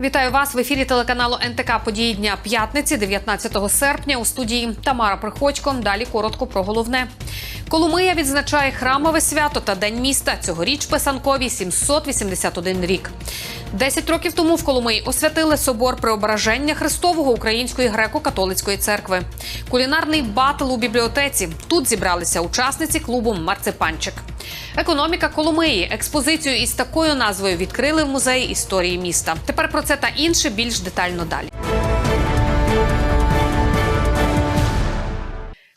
Вітаю вас в ефірі телеканалу НТК Події дня п'ятниці, 19 серпня. У студії Тамара Приходько. Далі коротко про головне. Коломия відзначає храмове свято та день міста. Цьогоріч писанкові 781 рік. Десять років тому в Коломиї освятили собор Преображення Христового Української греко-католицької церкви. Кулінарний батл у бібліотеці. Тут зібралися учасниці клубу Марципанчик. Економіка Коломиї. Експозицію із такою назвою відкрили в музеї історії міста. Тепер про це та інше більш детально далі.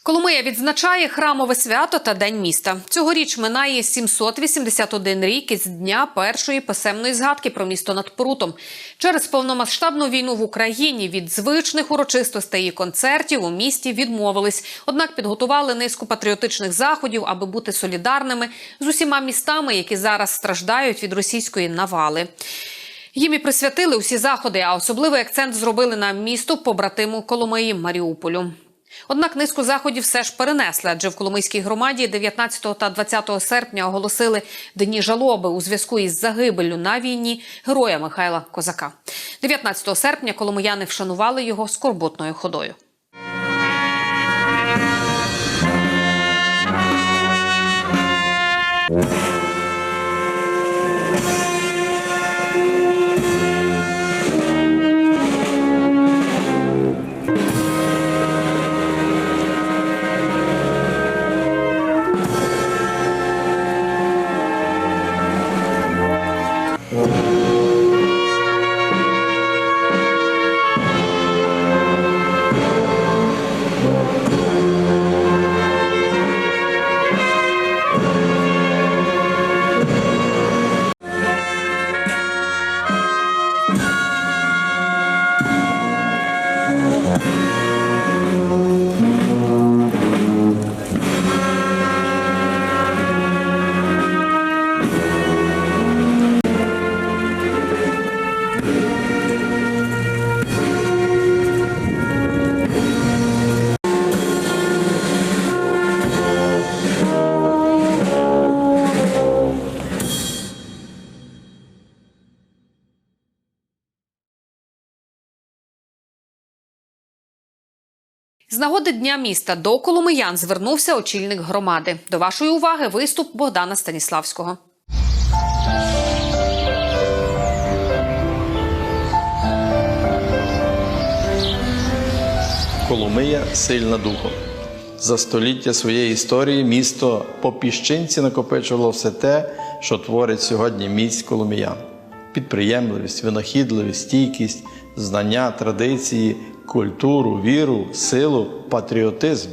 Коломия відзначає храмове свято та день міста. Цьогоріч минає 781 рік із дня першої писемної згадки про місто над Прутом. Через повномасштабну війну в Україні від звичних урочистостей і концертів у місті відмовились. Однак підготували низку патріотичних заходів, аби бути солідарними з усіма містами, які зараз страждають від російської навали. Їм і присвятили усі заходи, а особливий акцент зробили на місто побратиму Коломиї Маріуполю. Однак низку заходів все ж перенесли, адже в Коломийській громаді 19 та 20 серпня оголосили дні жалоби у зв'язку із загибеллю на війні героя Михайла Козака. 19 серпня коломияни вшанували його скорботною ходою. З нагоди дня міста до Коломиян звернувся очільник громади. До вашої уваги виступ Богдана Станіславського. Коломия сильна духом. За століття своєї історії місто по піщинці накопичувало все те, що творить сьогодні міць коломиян: підприємливість, винахідливість, стійкість, знання, традиції, культуру, віру, силу, патріотизм.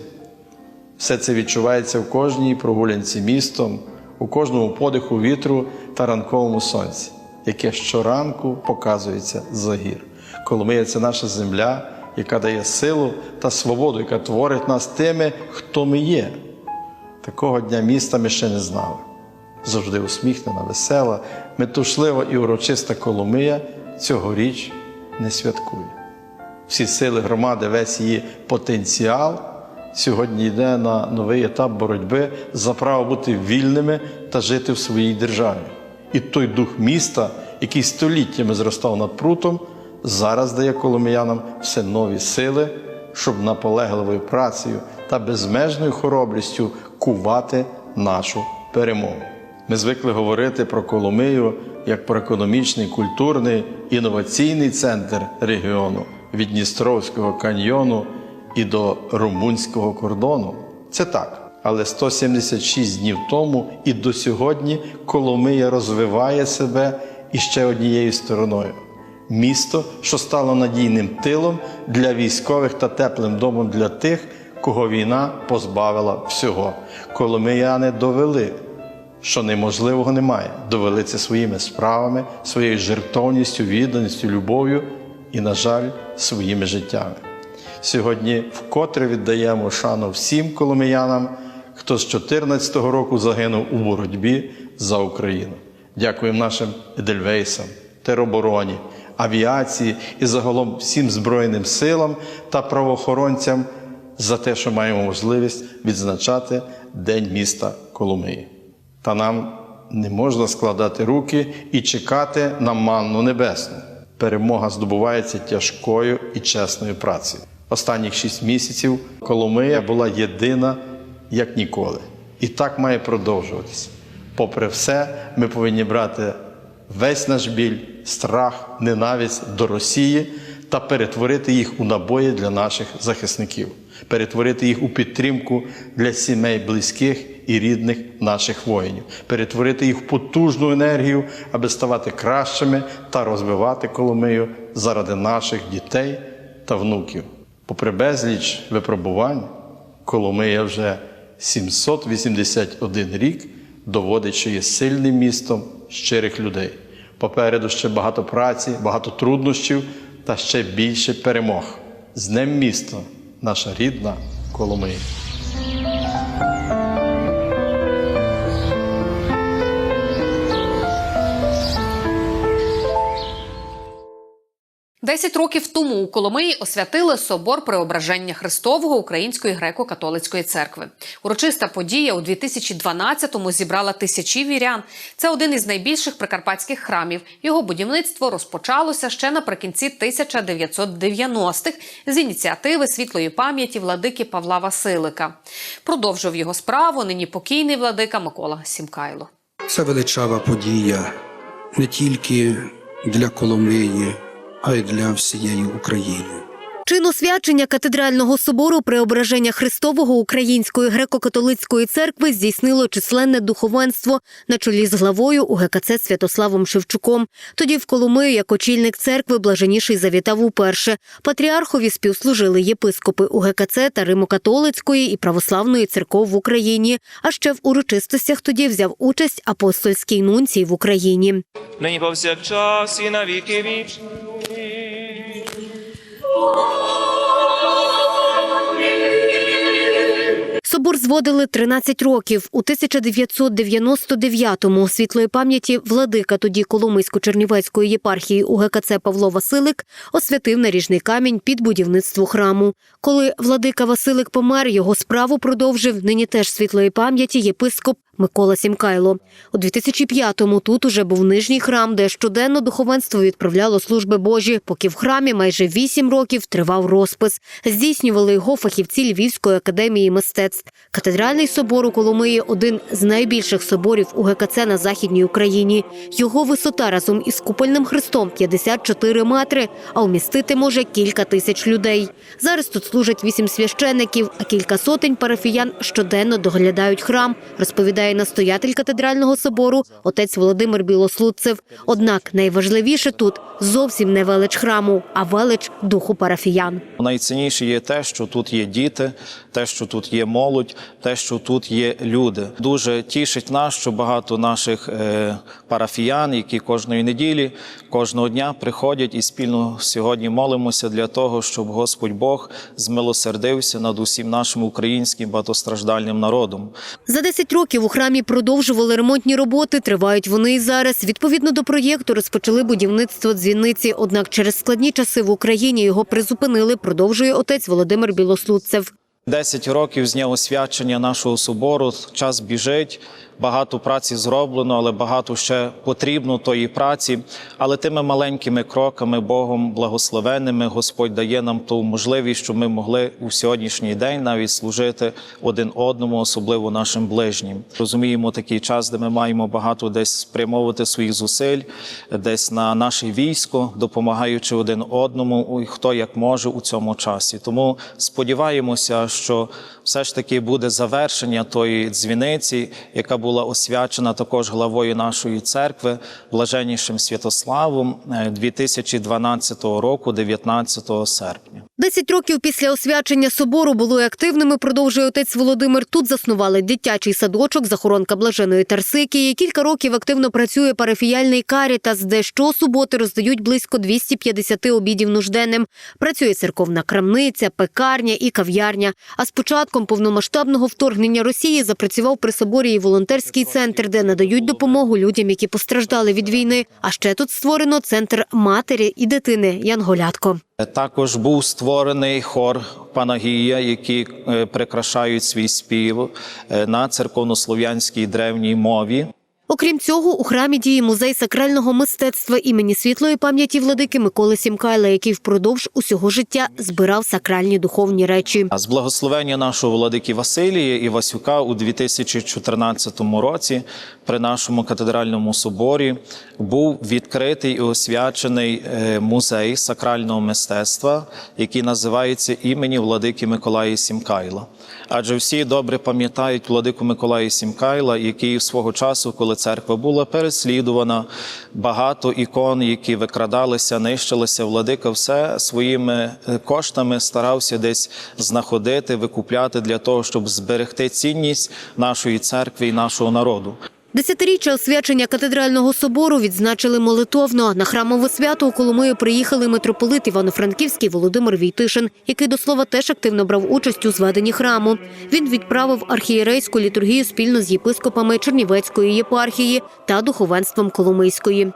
Все це відчувається в кожній прогулянці містом, у кожному подиху вітру та ранковому сонці, яке щоранку показується за гір. Коломия це наша земля, яка дає силу та свободу, яка творить нас тими, хто ми є. Такого дня міста ми ще не знали. Завжди усміхнена, весела, метушлива і урочиста Коломия цьогоріч не святкує. Всі сили громади, весь її потенціал сьогодні йде на новий етап боротьби за право бути вільними та жити в своїй державі. І той дух міста, який століттями зростав над прутом, зараз дає коломиянам все нові сили, щоб наполегливою працею та безмежною хоробрістю кувати нашу перемогу. Ми звикли говорити про Коломию як про економічний, культурний, інноваційний центр регіону від Дністровського каньйону і до румунського кордону. Це так. Але 176 днів тому і до сьогодні Коломия розвиває себе іще однією стороною. Місто, що стало надійним тилом для військових та теплим домом для тих, кого війна позбавила всього. Коломияни довели, що неможливого немає. Довели це своїми справами, своєю жертовністю, відданістю, любов'ю і, на жаль, своїми життями. Сьогодні вкотре віддаємо шану всім коломиянам, хто з 2014 року загинув у боротьбі за Україну. Дякуємо нашим едельвейсам, теробороні, авіації і загалом всім Збройним силам та правоохоронцям за те, що маємо можливість відзначати День міста Коломиї. Та нам не можна складати руки і чекати на манну небесну. Перемога здобувається тяжкою і чесною працею. Останніх шість місяців Коломия була єдина як ніколи. І так має продовжуватися. Попри все, ми повинні брати весь наш біль, страх, ненависть до Росії та перетворити їх у набої для наших захисників, перетворити їх у підтримку для сімей близьких і рідних наших воїнів, перетворити їх в потужну енергію, аби ставати кращими та розвивати Коломию заради наших дітей та внуків. Попри безліч випробувань, Коломия вже 781 рік доводить, що є сильним містом щирих людей. Попереду ще багато праці, багато труднощів та ще більше перемог. З Днем місто, наша рідна Коломия. Десять років тому у Коломиї освятили собор Преображення Христового Української греко-католицької церкви. Урочиста подія у 2012-му зібрала тисячі вірян. Це один із найбільших прикарпатських храмів. Його будівництво розпочалося ще наприкінці 1990-х з ініціативи світлої пам'яті владики Павла Василика. Продовжив його справу нині покійний владика Микола Сімкайло. Це величава подія не тільки для Коломиї, а й для всієї України. Чин освячення катедрального собору Преображення Христового Української греко-католицької церкви здійснило численне духовенство на чолі з главою УГКЦ Святославом Шевчуком. Тоді в Коломию, як очільник церкви, блаженіший завітав уперше. Патріархові співслужили єпископи УГКЦ та Римо-католицької і православної церков в Україні. А ще в урочистостях тоді взяв участь апостольський нунцій в Україні. нині повсякчас і на віки вічні. Собор зводили 13 років. У 1999-му світлої пам'яті владика тоді Коломийсько-Чернівецької єпархії УГКЦ Павло Василик освятив наріжний камінь під будівництво храму. Коли владика Василик помер, його справу продовжив нині теж світлої пам'яті єпископ Микола Сімкайло. У 2005-му тут уже був нижній храм, де щоденно духовенство відправляло служби Божі, поки в храмі майже вісім років тривав розпис. Здійснювали його фахівці Львівської академії мистецтв. Катедральний собор у Коломиї – один з найбільших соборів УГКЦ на Західній Україні. Його висота разом із купольним хрестом – 54 метри, а вмістити може кілька тисяч людей. Зараз тут служать вісім священників, а кілька сотень парафіян щоденно доглядають храм, розповідає настоятель катедрального собору отець Володимир Білослудцев. Однак найважливіше тут зовсім не велич храму, а велич духу парафіян. Найцінніше є те, що тут є діти, те, що тут є молодь, те, що тут є люди. Дуже тішить нас, що багато наших е, парафіян, які кожної неділі, кожного дня приходять і спільно сьогодні молимося для того, щоб Господь Бог змилосердився над усім нашим українським багатостраждальним народом. За 10 років у храмі продовжували ремонтні роботи. Тривають вони і зараз. Відповідно до проєкту розпочали будівництво дзвіниці. Однак через складні часи в Україні його призупинили. Продовжує отець Володимир Білослудцев. Десять років з дня освячення нашого собору. Час біжить, багато праці зроблено, але багато ще потрібно тої праці. Але тими маленькими кроками, Богом благословенними, Господь дає нам ту можливість, щоб ми могли у сьогоднішній день навіть служити один одному, особливо нашим ближнім. Розуміємо такий час, де ми маємо багато десь спрямовувати своїх зусиль, десь на наше військо, допомагаючи один одному, і хто як може у цьому часі. Тому сподіваємося, що все ж таки буде завершення тої дзвіниці, яка була освячена також главою нашої церкви, блаженнішим Святославом е, 2012 року, 19 серпня. Десять років після освячення собору були активними, продовжує отець Володимир. Тут заснували дитячий садочок, захоронка блаженої Тарсикії. Кілька років активно працює парафіяльний карітас, де щосуботи роздають близько 250 обідів нужденним. Працює церковна крамниця, пекарня і кав'ярня. А з початком повномасштабного вторгнення Росії запрацював при соборі і волонтерський центр, де надають допомогу людям, які постраждали від війни. А ще тут створено центр матері і дитини Янголятко. Також був створений хор Панагія, які е, прикрашають свій спів е, на церковнослов'янській древній мові. Окрім цього, у храмі діє музей сакрального мистецтва імені світлої пам'яті владики Миколи Сімкайла, який впродовж усього життя збирав сакральні духовні речі. З благословення нашого владики Василія Івасюка у 2014 році при нашому катедральному соборі був відкритий і освячений е, музей сакрального мистецтва, який називається імені владики Миколая Сімкайла. Адже всі добре пам'ятають владику Миколая Сімкайла, який свого часу, коли церква була переслідувана, багато ікон, які викрадалися, нищилися, владика все своїми е, коштами старався десь знаходити, викупляти для того, щоб зберегти цінність нашої церкви і нашого народу. Десятиріччя освячення катедрального собору відзначили молитовно. На храмове свято у Коломию приїхали митрополит Івано-Франківський Володимир Війтишин, який до слова теж активно брав участь у зведенні храму. Він відправив архієрейську літургію спільно з єпископами Чернівецької єпархії та духовенством Коломийської.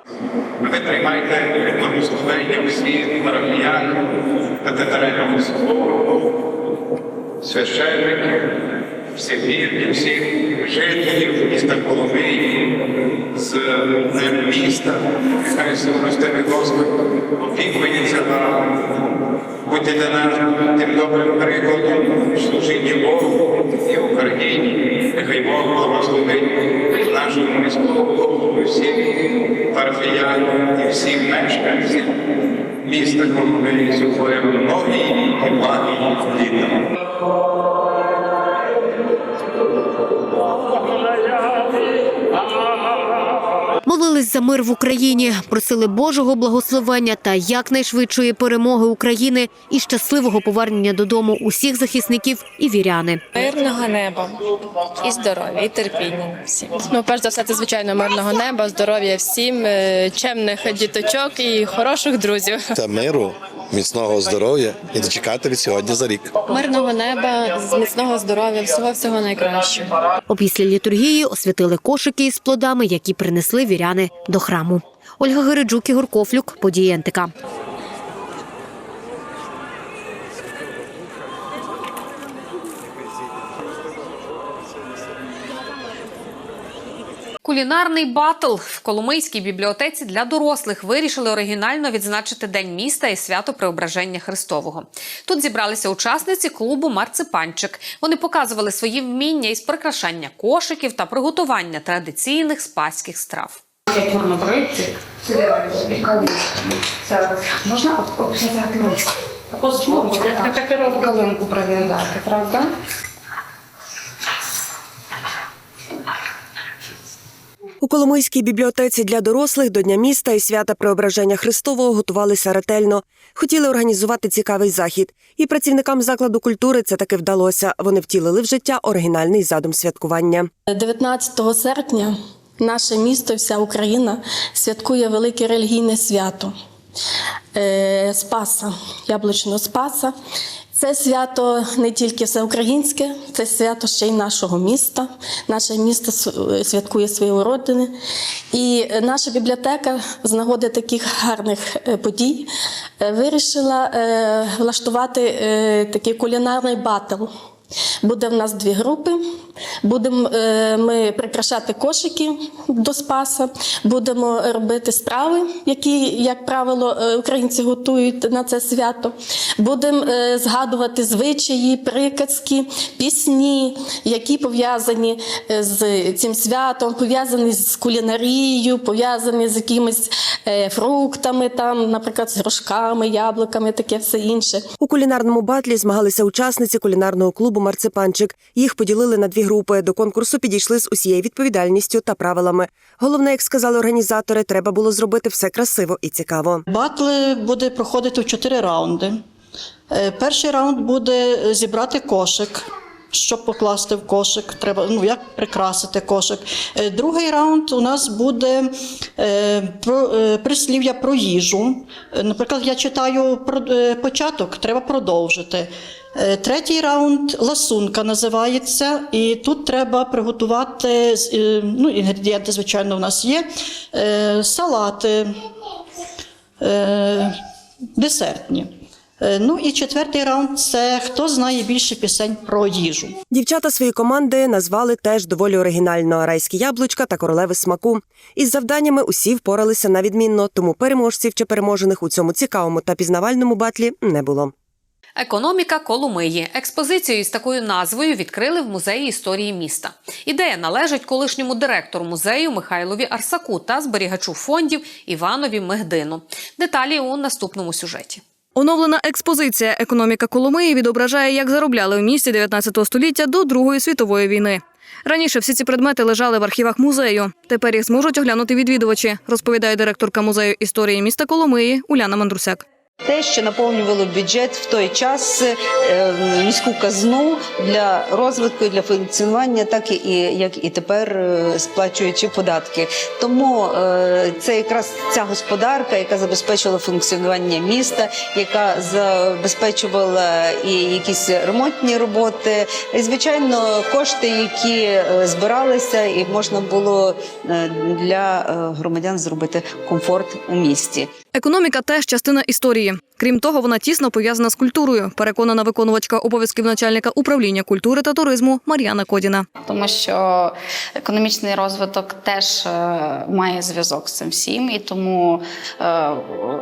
Ви приймайте благословення всі парафіяни, катедрального собору, священники, всі вірні, всіх жителів міста Коломиї, з ним міста, хай всемилостивий Господь опікується вам, будьте для нас тим добрим прикладом служінні Богу і Україні. Нехай Бог благословить нашому міському голову, всіх парафіян і всіх мешканців міста Коломиї сухої многії і благі літа. Молились за мир в Україні, просили Божого благословення та якнайшвидшої перемоги України і щасливого повернення додому усіх захисників і віряни. Мирного неба і здоров'я, і терпіння всім. Ну, перш за все, це звичайно мирного неба, здоров'я всім, е, чемних діточок і хороших друзів. та миру, міцного здоров'я і дочекати від сьогодні за рік. Мирного неба, з міцного здоров'я, всього всього найкращого. Опісля літургії освятили кошики із плодами, які принесли віряни до храму. Ольга Гириджук, Ігор Кофлюк, події НТК. Кулінарний батл в Коломийській бібліотеці для дорослих вирішили оригінально відзначити День міста і свято Преображення Христового. Тут зібралися учасниці клубу Марципанчик. Вони показували свої вміння із прикрашання кошиків та приготування традиційних спаських страв. Чорнобривці, можна обв'язати ручку. Так галинку пров'язати, правда? У Коломийській бібліотеці для дорослих до Дня міста і свята Преображення Христового готувалися ретельно. Хотіли організувати цікавий захід. І працівникам закладу культури це таки вдалося. Вони втілили в життя оригінальний задум святкування. 19 серпня наше місто, вся Україна святкує велике релігійне свято е, Спаса, яблучного Спаса. Це свято не тільки всеукраїнське, це свято ще й нашого міста. Наше місто святкує свої уродини. І наша бібліотека з нагоди таких гарних е, подій е, вирішила влаштувати такий кулінарний батл. Буде в нас дві групи. Будемо е, ми прикрашати кошики до Спаса, будемо робити страви, які, як правило, е, українці готують на це свято. Будемо е, згадувати звичаї, приказки, пісні, які пов'язані з цим святом, пов'язані з кулінарією, пов'язані з якимись фруктами, там, наприклад, з грошками, яблуками, таке все інше. У кулінарному батлі змагалися учасниці кулінарного клубу Марципанчик. Їх поділили на дві групи. До конкурсу підійшли з усією відповідальністю та правилами. Головне, як сказали організатори, треба було зробити все красиво і цікаво. Батл буде проходити в чотири раунди. Е, Перший раунд буде зібрати кошик. Щоб покласти в кошик, треба ну як прикрасити кошик. Е, Другий раунд у нас буде е, про е, прислів'я про їжу. Е, Наприклад, я читаю про е, початок, треба продовжити. Е, Третій раунд ласунка називається, і тут треба приготувати е, ну, інгредієнти, звичайно, у нас є е, салати, десертні. Ну і четвертий раунд це хто знає більше пісень про їжу. Дівчата свої команди назвали теж доволі оригінально райські яблучка та королеви смаку. Із завданнями усі впоралися на відмінно, тому переможців чи переможених у цьому цікавому та пізнавальному батлі не було. Економіка Коломиї. Експозицію із такою назвою відкрили в музеї історії міста. Ідея належить колишньому директору музею Михайлові Арсаку та зберігачу фондів Іванові Мегдину. Деталі у наступному сюжеті. Оновлена експозиція Економіка Коломиї відображає, як заробляли в місті 19 століття до Другої світової війни. Раніше всі ці предмети лежали в архівах музею. Тепер їх зможуть оглянути відвідувачі, розповідає директорка музею історії міста Коломиї Уляна Мандрусяк. Те, що наповнювало бюджет в той час е, міську казну для розвитку для функціонування, так і як і тепер е, сплачуючи податки. Тому е, це якраз ця господарка, яка забезпечувала функціонування міста, яка забезпечувала і якісь ремонтні роботи. І, звичайно, кошти, які е, збиралися, і можна було е, для е, громадян зробити комфорт у місті. Економіка теж частина історії. Крім того, вона тісно пов'язана з культурою, переконана виконувачка обов'язків начальника управління культури та туризму Мар'яна Кодіна. Тому що економічний розвиток теж е, має зв'язок з цим всім, і тому е,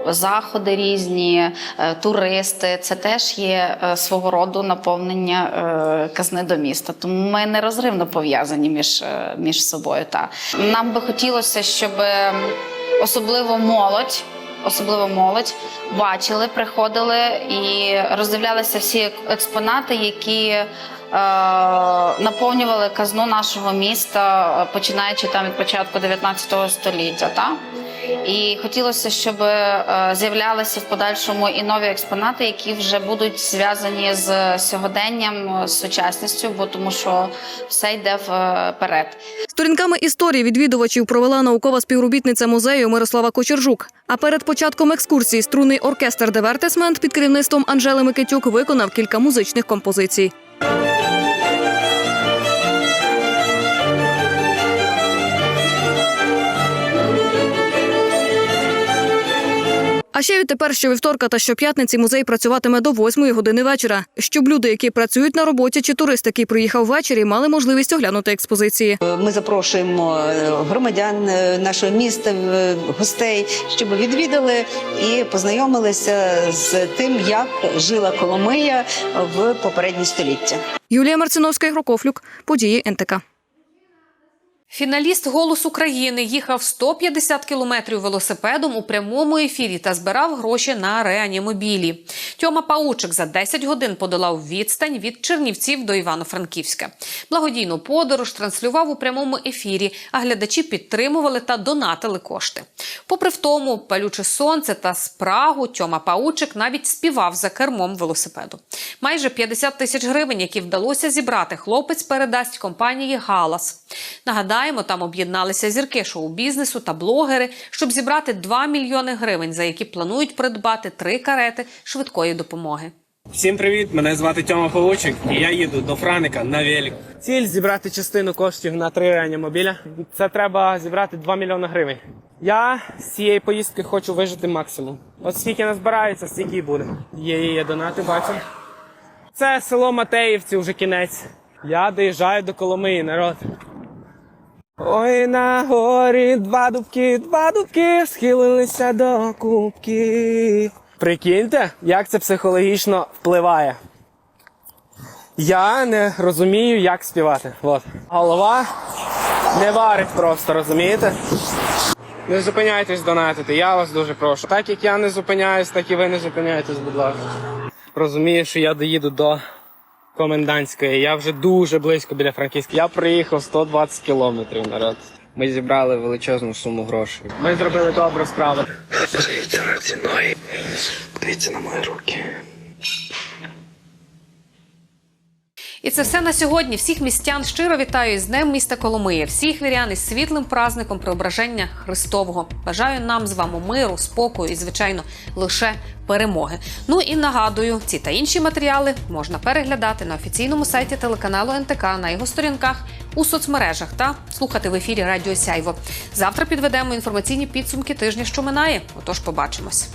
заходи різні, е, туристи це теж є свого роду наповнення казни до міста. Тому ми нерозривно пов'язані між, між собою. Та нам би хотілося, щоб особливо молодь. Особливо молодь бачили, приходили і роздивлялися всі експонати, які е, наповнювали казну нашого міста, починаючи там від початку 19 століття. Та? І хотілося, щоб е, з'являлися в подальшому і нові експонати, які вже будуть зв'язані з сьогоденням, з сучасністю, бо тому що все йде вперед. Сторінками історії відвідувачів провела наукова співробітниця музею Мирослава Кочержук. А перед початком екскурсії струнний оркестр Девертисмент під керівництвом Анжели Микитюк виконав кілька музичних композицій. А ще відтепер щовівторка та щоп'ятниці музей працюватиме до 8 години вечора, щоб люди, які працюють на роботі, чи турист, який приїхав ввечері, мали можливість оглянути експозиції. Ми запрошуємо е, громадян е, нашого міста, е, гостей, щоб відвідали і познайомилися з тим, як жила Коломия в попередні століття. Юлія Марциновська, Ігор Кофлюк, події НТК. Фіналіст «Голос України» їхав 150 кілометрів велосипедом у прямому ефірі та збирав гроші на реанімобілі. Тьома Паучик за 10 годин подолав відстань від Чернівців до Івано-Франківська. Благодійну подорож транслював у прямому ефірі, а глядачі підтримували та донатили кошти. Попри втому, палюче сонце та спрагу, Тьома Паучик навіть співав за кермом велосипеду. Майже 50 тисяч гривень, які вдалося зібрати, хлопець передасть компанії «Галас». Нагадаємо, там об'єдналися зірки шоу-бізнесу та блогери, щоб зібрати 2 мільйони гривень, за які планують придбати три карети швидкої допомоги. Всім привіт! Мене звати Тьома Павучик, і я їду до Франика на велику. Ціль зібрати частину коштів на три реанімобіля. Це треба зібрати 2 мільйони гривень. Я з цієї поїздки хочу вижити максимум. От скільки назбирається, стільки і буде. Є, є донати, бачу. Це село Матеївці, вже кінець. Я доїжджаю до Коломиї, народ. Ой, на горі два дубки, два дубки схилилися до кубки. Прикиньте, як це психологічно впливає. Я не розумію, як співати. От. Голова не варить просто, розумієте? Не зупиняйтесь донатити, я вас дуже прошу. Так як я не зупиняюсь, так і ви не зупиняйтесь, будь ласка. Розумію, що я доїду до комендантської. Я вже дуже близько біля Франківська. Я приїхав 120 кілометрів народ. Ми зібрали величезну суму грошей. Ми зробили добру справу. Подивіться на ціною. Дивіться на мої руки. І це все на сьогодні. Всіх містян щиро вітаю з Днем міста Коломиї. Всіх вірян із світлим праздником Преображення Христового. Бажаю нам з вами миру, спокою і, звичайно, лише перемоги. Ну і нагадую, ці та інші матеріали можна переглядати на офіційному сайті телеканалу НТК на його сторінках у соцмережах та слухати в ефірі Радіо Сяйво. Завтра підведемо інформаційні підсумки тижня, що минає. Отож, побачимось.